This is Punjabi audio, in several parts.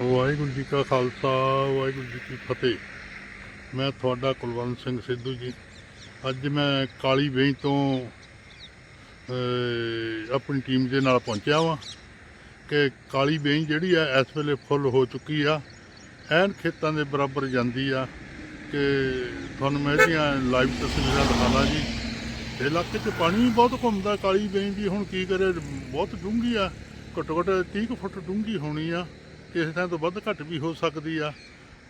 ਵਾਹਿਗੁਰੂ ਜੀ ਕਾ ਖਾਲਸਾ, ਵਾਹਿਗੁਰੂ ਜੀ ਕੀ ਫਤਿਹ। ਮੈਂ ਤੁਹਾਡਾ ਕੁਲਵੰਤ ਸਿੰਘ ਸਿੱਧੂ ਜੀ। ਅੱਜ ਮੈਂ ਕਾਲੀ ਵੇਈ ਤੋਂ ਆਪਣੀ ਟੀਮ ਦੇ ਨਾਲ ਪਹੁੰਚਿਆ ਵਾਂ ਕਿ ਕਾਲੀ ਵੇਈ ਜਿਹੜੀ ਆ, ਇਸ ਵੇਲੇ ਫੁੱਲ ਹੋ ਚੁੱਕੀ ਆ। ਐਨ ਖੇਤਾਂ ਦੇ ਬਰਾਬਰ ਜਾਂਦੀ ਆ ਕਿ ਤੁਹਾਨੂੰ ਮੈਂ ਇਹਦੀਆਂ ਲਾਈਵ ਤਸਵੀਰਾਂ ਦਿਖਾਣਾ ਜੀ। ਇਲਾਕੇ 'ਚ ਪਾਣੀ ਵੀ ਬਹੁਤ ਘੁੰਮਦਾ ਕਾਲੀ ਵੇਈ ਦੀ। ਹੁਣ ਕੀ ਕਰੇ, ਬਹੁਤ ਡੂੰਘੀ ਆ। ਘੱਟੋ ਘੱਟ 30 ਕੁ ਫੁੱਟ ਡੂੰਘੀ ਹੋਣੀ ਆ। ਕਿਸੇ ਥਾਂ ਤੋਂ ਵੱਧ ਘੱਟ ਵੀ ਹੋ ਸਕਦੀ ਆ।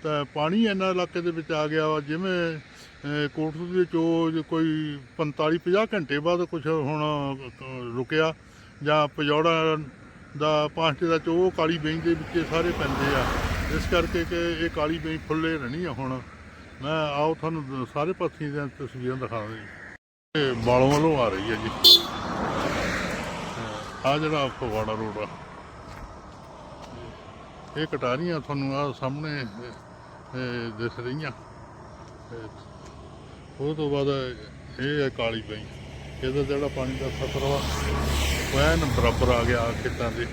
ਤਾਂ ਪਾਣੀ ਇਹਨਾਂ ਇਲਾਕੇ ਦੇ ਵਿੱਚ ਆ ਗਿਆ ਵਾ ਜਿਵੇਂ ਅਹ, ਦੇ ਚੋ ਕੋਈ 45 50 ਘੰਟੇ ਬਾਅਦ ਕੁਝ ਹੁਣ ਰੁਕਿਆ ਜਾਂ ਪਜੌੜਾ ਦਾ ਪਾਂਚੇ ਦਾ ਚੋ ਕਾਲੀ ਬੇਈ ਦੇ ਵਿੱਚ ਸਾਰੇ ਪੈਂਦੇ ਆ। ਇਸ ਕਰਕੇ ਕਿ ਇਹ ਕਾਲੀ ਬੇਈ ਫੁੱਲੇ ਰਹਿਣੀ ਆ ਹੁਣ। ਮੈਂ ਆਓ ਤੁਹਾਨੂੰ ਸਾਰੇ ਪਾਸੇ ਦੀਆਂ ਤਸਵੀਰਾਂ ਦਿਖਾਉਂਦਾ ਜੀ। ਇਹ ਬਾਲੋਂ ਵੱਲੋਂ ਆ ਰਹੀ ਹੈ ਜੀ। ਆ ਜਿਹੜਾ ਫਗਵਾੜਾ ਰੋਡ ਆ। ਇਹ ਕਟਾਰੀਆਂ ਤੁਹਾਨੂੰ ਆ ਸਾਹਮਣੇ ਦਿਸ ਰਹੀਆਂ। ਉਹ ਤੋਂ ਬਾਅਦ ਇਹ ਹੈ ਕਾਲੀ ਪਈ। ਇਹਦਾ ਜਿਹੜਾ ਪਾਣੀ ਦਾ ਸਤਰ ਵਾ ਉਹ ਐਨ ਬਰਾਬਰ ਆ ਗਿਆ ਖੇਤਾਂ ਦੇ।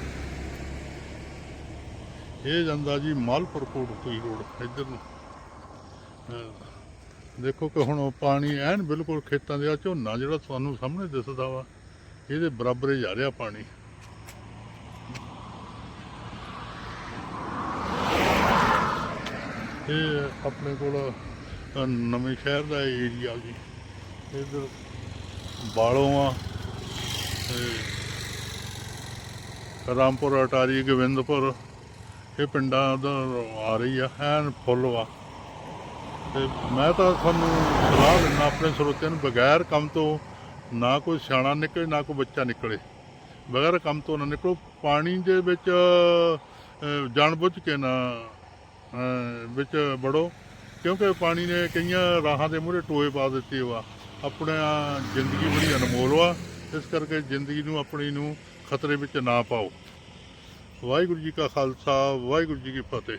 ਇਹ ਜਾਂਦਾ ਜੀ ਮਾਲਪੁਰ ਕੋਟਪੁਰੀ ਰੋਡ, ਇੱਧਰ ਨੂੰ। ਦੇਖੋ ਕਿ ਹੁਣ ਪਾਣੀ ਐਨ ਬਿਲਕੁਲ ਖੇਤਾਂ ਦੇ ਆ, ਝੋਨਾ ਜਿਹੜਾ ਤੁਹਾਨੂੰ ਸਾਹਮਣੇ ਦਿਸਦਾ ਵਾ, ਇਹਦੇ ਬਰਾਬਰ ਹੀ ਜਾ ਰਿਹਾ ਪਾਣੀ। ਇਹ ਆਪਣੇ ਕੋਲ ਨਵੇਂ ਸ਼ਹਿਰ ਦਾ ਏਰੀਆ ਜੀ। ਇਧਰ ਬਾਲੋਂ ਆ ਤੇ ਰਾਮਪੁਰ ਅਟਾਰੀ ਗੋਬਿੰਦਪੁਰ ਇਹ ਪਿੰਡਾਂ ਦਾ ਆ ਰਹੀ ਆ ਐਨ ਫੁੱਲ ਵਾ। ਤੇ ਮੈਂ ਤਾਂ ਤੁਹਾਨੂੰ ਸਲਾਹ ਦਿੰਦਾ ਆਪਣੇ ਸਰੋਤਿਆਂ ਨੂੰ ਬਗੈਰ ਕੰਮ ਤੋਂ ਨਾ ਕੋਈ ਸਿਆਣਾ ਨਿਕਲੇ ਨਾ ਕੋਈ ਬੱਚਾ ਨਿਕਲੇ। ਬਗੈਰ ਕੰਮ ਤੋਂ ਨਾ ਨਿਕਲੋ ਪਾਣੀ ਦੇ ਵਿੱਚ ਅ, ਜਾਣਬੁੱਝ ਕੇ ਨਾ ਵਿੱਚ ਵੜੋ, ਕਿਉਂਕਿ ਪਾਣੀ ਨੇ ਕਈਆਂ ਰਾਹਾਂ ਦੇ ਮੂਹਰੇ ਟੋਏ ਪਾ ਦਿੱਤੇ ਵਾ। ਆਪਣਾ ਜ਼ਿੰਦਗੀ ਬੜੀ ਅਨਮੋਲ ਵਾ। ਇਸ ਕਰਕੇ ਜ਼ਿੰਦਗੀ ਨੂੰ, ਆਪਣੀ ਨੂੰ ਖਤਰੇ ਵਿੱਚ ਨਾ ਪਾਓ। ਵਾਹਿਗੁਰੂ ਜੀ ਕਾ ਖਾਲਸਾ, ਵਾਹਿਗੁਰੂ ਜੀ ਕੀ ਫਤਿਹ।